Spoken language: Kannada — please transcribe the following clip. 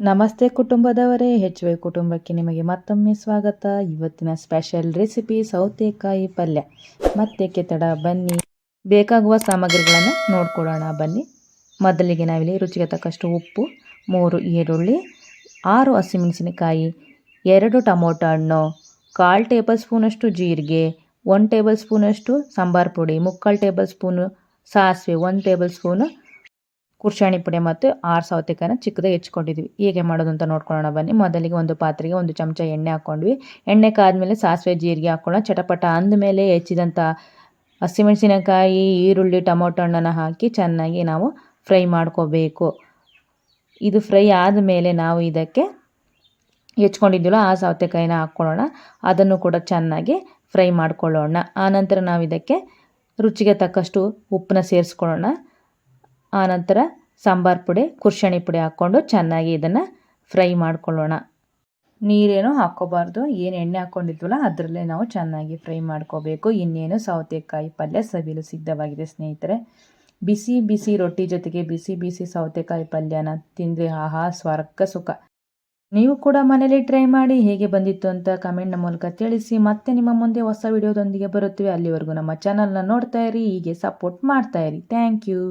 ನಮಸ್ತೆ ಕುಟುಂಬದವರೇ ಹೆಚ್ ವೈ ಕುಟುಂಬಕ್ಕೆ ನಿಮಗೆ ಮತ್ತೊಮ್ಮೆ ಸ್ವಾಗತ. ಇವತ್ತಿನ ಸ್ಪೆಷಲ್ ರೆಸಿಪಿ ಸೌತೆಕಾಯಿ ಪಲ್ಯ. ಮತ್ತೆ ಕೆತ್ತಡ, ಬನ್ನಿ. ಬೇಕಾಗುವ ಸಾಮಗ್ರಿಗಳನ್ನು ನೋಡ್ಕೊಳ್ಳೋಣ, ಬನ್ನಿ. ಮೊದಲಿಗೆ ನಾವಿಲ್ಲಿ ರುಚಿಗೆ ತಕ್ಕಷ್ಟು ಉಪ್ಪು, ಮೂರು ಈರುಳ್ಳಿ, ಆರು ಹಸಿಮೆಣಸಿನಕಾಯಿ, ಎರಡು ಟೊಮೊಟೊ ಹಣ್ಣು, ಕಾಲು ಟೇಬಲ್ ಸ್ಪೂನಷ್ಟು ಜೀರಿಗೆ, ಒಂದು ಟೇಬಲ್ ಸ್ಪೂನಷ್ಟು ಸಾಂಬಾರು ಪುಡಿ, ಮುಕ್ಕಾಲು ಟೇಬಲ್ ಸ್ಪೂನು ಸಾಸಿವೆ, ಒಂದು ಟೇಬಲ್ ಸ್ಪೂನು ಕುರ್ಷಾಣಿ ಪುಡಿ ಮತ್ತು ಆರು ಸೌತೆಕಾಯಿನ ಚಿಕ್ಕದಾಗಿ ಹೆಚ್ಕೊಂಡಿದ್ವಿ. ಹೇಗೆ ಮಾಡೋದು ಅಂತ ನೋಡ್ಕೊಳ್ಳೋಣ ಬನ್ನಿ. ಮೊದಲಿಗೆ ಒಂದು ಪಾತ್ರೆಗೆ ಒಂದು ಚಮಚ ಎಣ್ಣೆ ಹಾಕ್ಕೊಂಡ್ವಿ. ಎಣ್ಣೆ ಕಾದ್ಮೇಲೆ ಸಾಸಿವೆ, ಜೀರಿಗೆ ಹಾಕ್ಕೊಳ್ಳೋಣ. ಚಟಪಟ ಅಂದಮೇಲೆ ಹೆಚ್ಚಿದಂಥ ಹಸಿಮೆಣಸಿನಕಾಯಿ, ಈರುಳ್ಳಿ, ಟೊಮೊಟೊ ಹಣ್ಣನ್ನು ಹಾಕಿ ಚೆನ್ನಾಗಿ ನಾವು ಫ್ರೈ ಮಾಡ್ಕೋಬೇಕು. ಇದು ಫ್ರೈ ಆದಮೇಲೆ ನಾವು ಇದಕ್ಕೆ ಹೆಚ್ಕೊಂಡಿದ್ದೀವಲ್ಲ ಆ ಸೌತೆಕಾಯಿನ ಹಾಕ್ಕೊಳ್ಳೋಣ. ಅದನ್ನು ಕೂಡ ಚೆನ್ನಾಗಿ ಫ್ರೈ ಮಾಡ್ಕೊಳ್ಳೋಣ. ಆನಂತರ ನಾವು ಇದಕ್ಕೆ ರುಚಿಗೆ ತಕ್ಕಷ್ಟು ಉಪ್ಪನ್ನ ಸೇರಿಸ್ಕೊಳ್ಳೋಣ. ಆನಂತರ ಸಾಂಬಾರು ಪುಡಿ ಕುರ್ಷಣಿ ಪುಡಿ ಹಾಕ್ಕೊಂಡು ಚೆನ್ನಾಗಿ ಇದನ್ನು ಫ್ರೈ ಮಾಡ್ಕೊಳ್ಳೋಣ. ನೀರೇನು ಹಾಕ್ಕೋಬಾರ್ದು. ಏನು ಎಣ್ಣೆ ಹಾಕ್ಕೊಂಡಿದ್ವಲ್ಲ, ಅದರಲ್ಲೇ ನಾವು ಚೆನ್ನಾಗಿ ಫ್ರೈ ಮಾಡ್ಕೋಬೇಕು. ಇನ್ನೇನು ಸೌತೆಕಾಯಿ ಪಲ್ಯ ಸವಿಲು ಸಿದ್ಧವಾಗಿದೆ ಸ್ನೇಹಿತರೆ. ಬಿಸಿ ಬಿಸಿ ರೊಟ್ಟಿ ಜೊತೆಗೆ ಬಿಸಿ ಬಿಸಿ ಸೌತೆಕಾಯಿ ಪಲ್ಯನ ತಿಂದರೆ ಆಹಾ, ಸ್ವರ್ಗ ಸುಖ. ನೀವು ಕೂಡ ಮನೇಲಿ ಟ್ರೈ ಮಾಡಿ ಹೇಗೆ ಬಂದಿತ್ತು ಅಂತ ಕಮೆಂಟ್ನ ಮೂಲಕ ತಿಳಿಸಿ. ಮತ್ತೆ ನಿಮ್ಮ ಮುಂದೆ ಹೊಸ ವಿಡಿಯೋದೊಂದಿಗೆ ಬರುತ್ತೇವೆ. ಅಲ್ಲಿವರೆಗೂ ನಮ್ಮ ಚಾನಲ್ನ ನೋಡ್ತಾ ಇರಿ, ಹೀಗೆ ಸಪೋರ್ಟ್ ಮಾಡ್ತಾ ಇರಿ. Thank you.